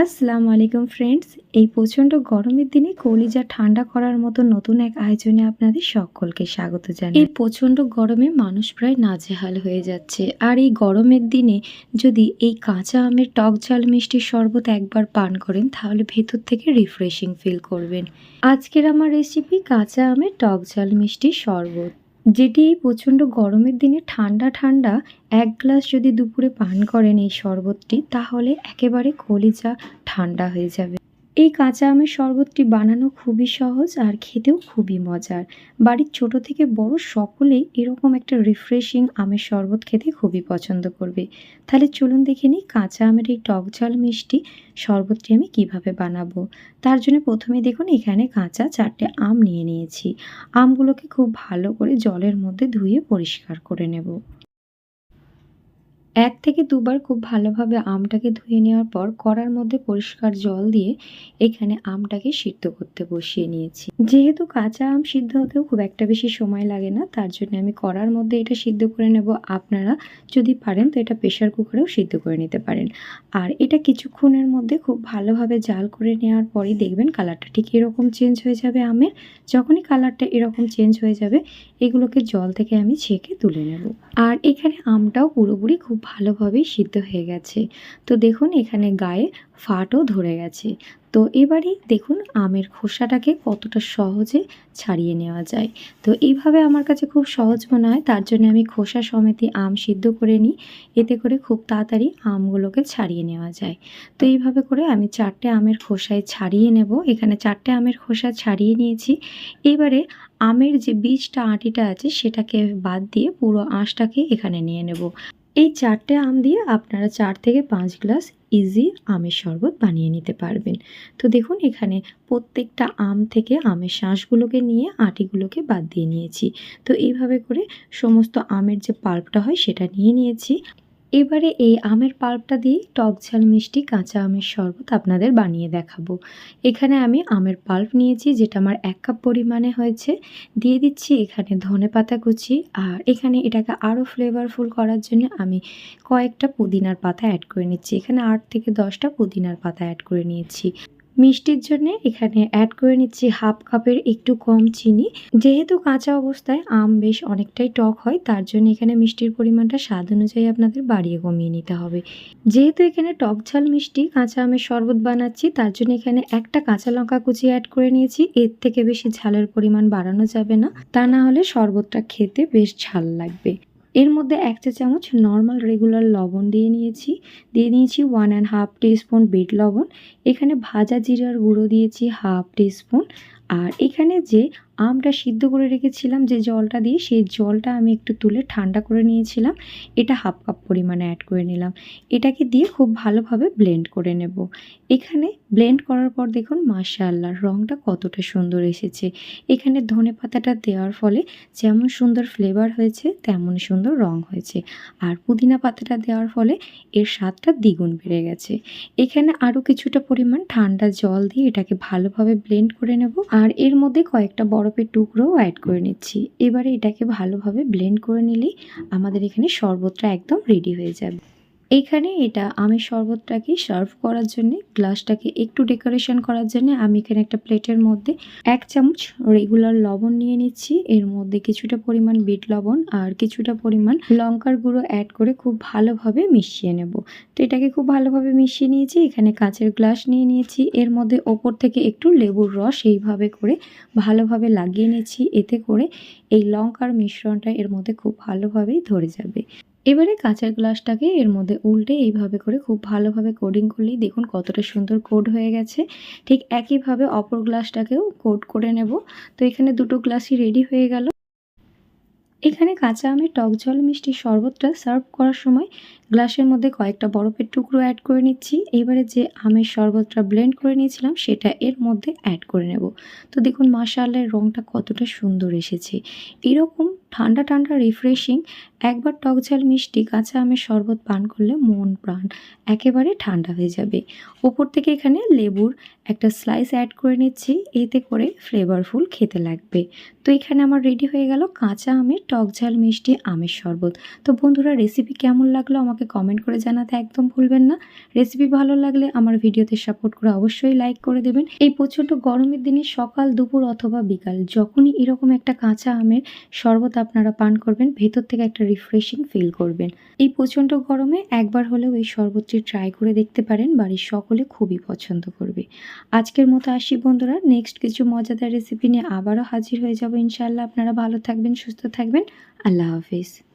আসসালামু আলাইকুম ফ্রেন্ডস এই প্রচণ্ড গরমের দিনে কলিজা ঠান্ডা করার মতো নতুন এক আয়োজনে আপনাদের সকলকে স্বাগত জানাই। এই প্রচণ্ড গরমে মানুষ প্রায় নাজেহাল হয়ে যাচ্ছে। আর এই গরমের দিনে যদি এই কাঁচা আমের টক ঝাল মিষ্টির শরবত একবার পান করেন, তাহলে ভেতর থেকে রিফ্রেশিং ফিল করবেন। আজকের আমার রেসিপি কাঁচা আমের টক ঝাল মিষ্টির শরবত। যেটি এই প্রচণ্ড গরমের দিনে ঠান্ডা ঠান্ডা এক গ্লাস যদি দুপুরে পান করেন এই শরবতটি, তাহলে একেবারে কলিজা ঠান্ডা হয়ে যাবে। এই কাঁচা আমের শরবতটি বানানো খুবই সহজ আর খেতেও খুবই মজার। বাড়ির ছোট থেকে বড় সকলেই এরকম একটা রিফ্রেশিং আমের শরবত খেতে খুবই পছন্দ করবে। তাহলে চলুন দেখে নিই কাঁচা আমের এই টক ঝাল মিষ্টি শরবতটি আমি কীভাবে বানাবো। তার জন্য প্রথমে দেখুন এখানে কাঁচা চারটে আম নিয়ে নিয়েছি। আমগুলোকে খুব ভালো করে জলের মধ্যে ধুয়ে পরিষ্কার করে নেব। এক থেকে দুবার খুব ভালোভাবে আমটাকে ধুয়ে নেওয়ার পর কড়ার মধ্যে পরিষ্কার জল দিয়ে এখানে আমটাকে সিদ্ধ করতে বসিয়ে নিয়েছি। যেহেতু কাঁচা আম সিদ্ধ হতেও খুব একটা বেশি সময় লাগে না, তার জন্য আমি কড়ার মধ্যে এটা সিদ্ধ করে নেব। আপনারা যদি পারেন তো এটা প্রেশার কুকারেও সিদ্ধ করে নিতে পারেন। আর এটা কিছুক্ষণের মধ্যে খুব ভালোভাবে জাল করে নেওয়ার পরেই দেখবেন কালারটা ঠিক এরকম চেঞ্জ হয়ে যাবে আমের। যখনই কালারটা এরকম চেঞ্জ হয়ে যাবে, এগুলোকে জল থেকে আমি ছেঁকে তুলে নেব। আর এখানে আমটাও পুরোপুরি খুব ভালোভাবেই সিদ্ধ হয়ে গেছে। তো দেখুন, এখানে গায়ে ফাটও ধরে গেছে। তো এবারেই দেখুন, আমের খোসাটাকে কতটা সহজে ছাড়িয়ে নেওয়া যায়। তো এইভাবে আমার কাছে খুব সহজ মনে হয়, তার জন্য আমি খোসা সমেতই আম সিদ্ধ করে নিই। এতে করে খুব তাড়াতাড়ি আমগুলোকে ছাড়িয়ে নেওয়া যায়। তো এইভাবে করে আমি চারটে আমের খোসায় ছাড়িয়ে নেব। এখানে চারটে আমের খোসা ছাড়িয়ে নিয়েছি। এবারে আমের যে বীজটা, আঁটিটা আছে, সেটাকে বাদ দিয়ে পুরো আঁশটাকে এখানে নিয়ে নেব। এই চারটে আম দিয়ে আপনারা চার থেকে পাঁচ গ্লাস ইজি আমের শরবত বানিয়ে নিতে পারবেন। তো দেখুন, এখানে প্রত্যেকটা আম থেকে আমের শাঁসগুলোকে নিয়ে আটিগুলোকে বাদ দিয়ে নিয়েছি। তো এইভাবে করে সমস্ত আমের যে পাল্পটা হয় সেটা নিয়ে নিয়েছি। এবারে এই আমের পাল্পটা দিয়ে টক ঝাল মিষ্টি কাঁচা আমের শরবত আপনাদের বানিয়ে দেখাবো। এখানে আমি আমের পাল্প নিয়েছি, যেটা আমার এক কাপ পরিমাণে হয়েছে। দিয়ে দিচ্ছি এখানে ধনে পাতা কুচি। আর এখানে এটাকে আরও ফ্লেভারফুল করার জন্য আমি কয়েকটা পুদিনার পাতা অ্যাড করে নিচ্ছি। এখানে আট থেকে দশটা পুদিনার পাতা অ্যাড করে নিয়েছি। মিষ্টির জন্য এখানে অ্যাড করে নিচ্ছি হাফ কাপের একটু কম চিনি। যেহেতু কাঁচা অবস্থায় আম বেশ অনেকটাই টক হয়, তার জন্য এখানে মিষ্টির পরিমাণটা স্বাদ অনুযায়ী আপনাদের বাড়িয়ে কমিয়ে নিতে হবে। যেহেতু এখানে টক ঝাল মিষ্টি, কাঁচা আমের শরবত বানাচ্ছি, তার জন্য এখানে একটা কাঁচা লঙ্কা কুচি অ্যাড করে নিয়েছি। এর থেকে বেশি ঝালের পরিমাণ বাড়ানো যাবে না। তা না হলে শরবতটা খেতে বেশ ঝাল লাগবে। এর মধ্যে এক চা চামচ নর্মাল রেগুলার লবণ দিয়ে নিয়েছি। দিয়ে নিয়েছি one and half teaspoon bit লবণ। এখানে ভাজা জিরার গুঁড়ো দিয়েছি হাফ টিস্পুন আর এখানে যে আমটা সিদ্ধ করে রেখেছিলাম, যে জলটা দিয়ে, সেই জলটা আমি একটু তুলে ঠান্ডা করে নিয়েছিলাম। এটা হাফ কাপ পরিমাণে অ্যাড করে নিলাম। এটাকে দিয়ে খুব ভালোভাবে ব্লেন্ড করে নেব। এখানে ব্লেন্ড করার পর দেখুন, মাশাআল্লাহ রঙটা কতটা সুন্দর এসেছে। এখানে ধনে পাতাটা দেওয়ার ফলে যেমন সুন্দর ফ্লেভার হয়েছে, তেমন সুন্দর রং হয়েছে। আর পুদিনা পাতাটা দেওয়ার ফলে এর স্বাদটা দ্বিগুণ বেড়ে গেছে। এখানে আরও কিছুটা পরিমাণ ঠান্ডা জল দিয়ে এটাকে ভালোভাবে ব্লেন্ড করে নেব। আর এর মধ্যে কয়েকটা বরফের টুকরোও অ্যাড করে নিচ্ছি। এবারে এটাকে ভালোভাবে ব্লেন্ড করে নিলেই আমাদের এখানে শরবতটা একদম রেডি হয়ে যাবে। এইখানে এটা আমি শরবতটাকে সার্ভ করার জন্য গ্লাসটাকে একটু ডেকোরেশন করার জন্য আমি এখানে একটা প্লেটের মধ্যে এক চামচ রেগুলার লবণ নিয়ে নিচ্ছি। এর মধ্যে কিছুটা পরিমাণ বিট লবণ আর কিছুটা পরিমাণ লঙ্কার গুঁড়ো অ্যাড করে খুব ভালোভাবে মিশিয়ে নেব। তো এটাকে খুব ভালোভাবে মিশিয়ে নিয়েছি, এখানে কাঁচের গ্লাস নিয়ে নিয়েছি। এর মধ্যে ওপর থেকে একটু লেবুর রস এইভাবে করে ভালোভাবে লাগিয়ে নিয়েছি এতে করে এই লঙ্কার মিশ্রণটা এর মধ্যে খুব ভালোভাবেই ধরে যাবে। এবারে কাঁচের গ্লাসটাকে এর মধ্যে উল্টে এইভাবে করে খুব ভালোভাবে কোডিং করলেই দেখুন কতটা সুন্দর কোড হয়ে গেছে। ঠিক একইভাবে অপর গ্লাসটাকেও কোড করে নেব। তো এখানে দুটো গ্লাসই রেডি হয়ে গেল। এখানে কাঁচা আমের টক জল মিষ্টি শরবতটা সার্ভ করার সময় গ্লাসের মধ্যে কয়েকটা বরফের টুকরো অ্যাড করে নিচ্ছি। এবারে যে আমের শরবতটা ব্লেন্ড করে নিয়েছিলাম, সেটা এর মধ্যে অ্যাড করে নেব। তো দেখুন, মাশাআল্লাহ রঙটা কতটা সুন্দর এসেছে। এরকম ঠান্ডা ঠান্ডা রিফ্রেশিং একবার টক ঝাল মিষ্টি, কাঁচা আমের শরবত পান করলে মন, প্রাণ একেবারে ঠান্ডা হয়ে যাবে। ওপর থেকে এখানে লেবুর একটা স্লাইস অ্যাড করে নিচ্ছি, এতে করে ফ্লেভারফুল খেতে লাগবে। তো এখানে আমার রেডি হয়ে গেল কাঁচা আমের টক ঝাল মিষ্টি আমের শরবত। তো বন্ধুরা রেসিপি কেমন লাগল আমাকে আমাকে কমেন্ট করে জানাতে একদম ভুলবেন না। রেসিপি ভালো লাগলে আমার ভিডিওতে সাপোর্ট করে অবশ্যই লাইক করে দেবেন। এই প্রচণ্ড গরমের দিনে সকাল, দুপুর অথবা বিকাল যখনই এরকম একটা কাঁচা আমের শরবত আপনারা পান করবেন, ভেতর থেকে একটা রিফ্রেশিং ফিল করবেন। এই প্রচণ্ড গরমে একবার হলেও এই শরবতটি ট্রাই করে দেখতে পারেন, বাড়ির সকলে খুবই পছন্দ করবে। আজকের মতো আসি বন্ধুরা নেক্সট কিছু মজাদার রেসিপি নিয়ে আবারও হাজির হয়ে যাব ইনশাআল্লাহ। আপনারা ভালো থাকবেন, সুস্থ থাকবেন। আল্লাহ হাফিজ।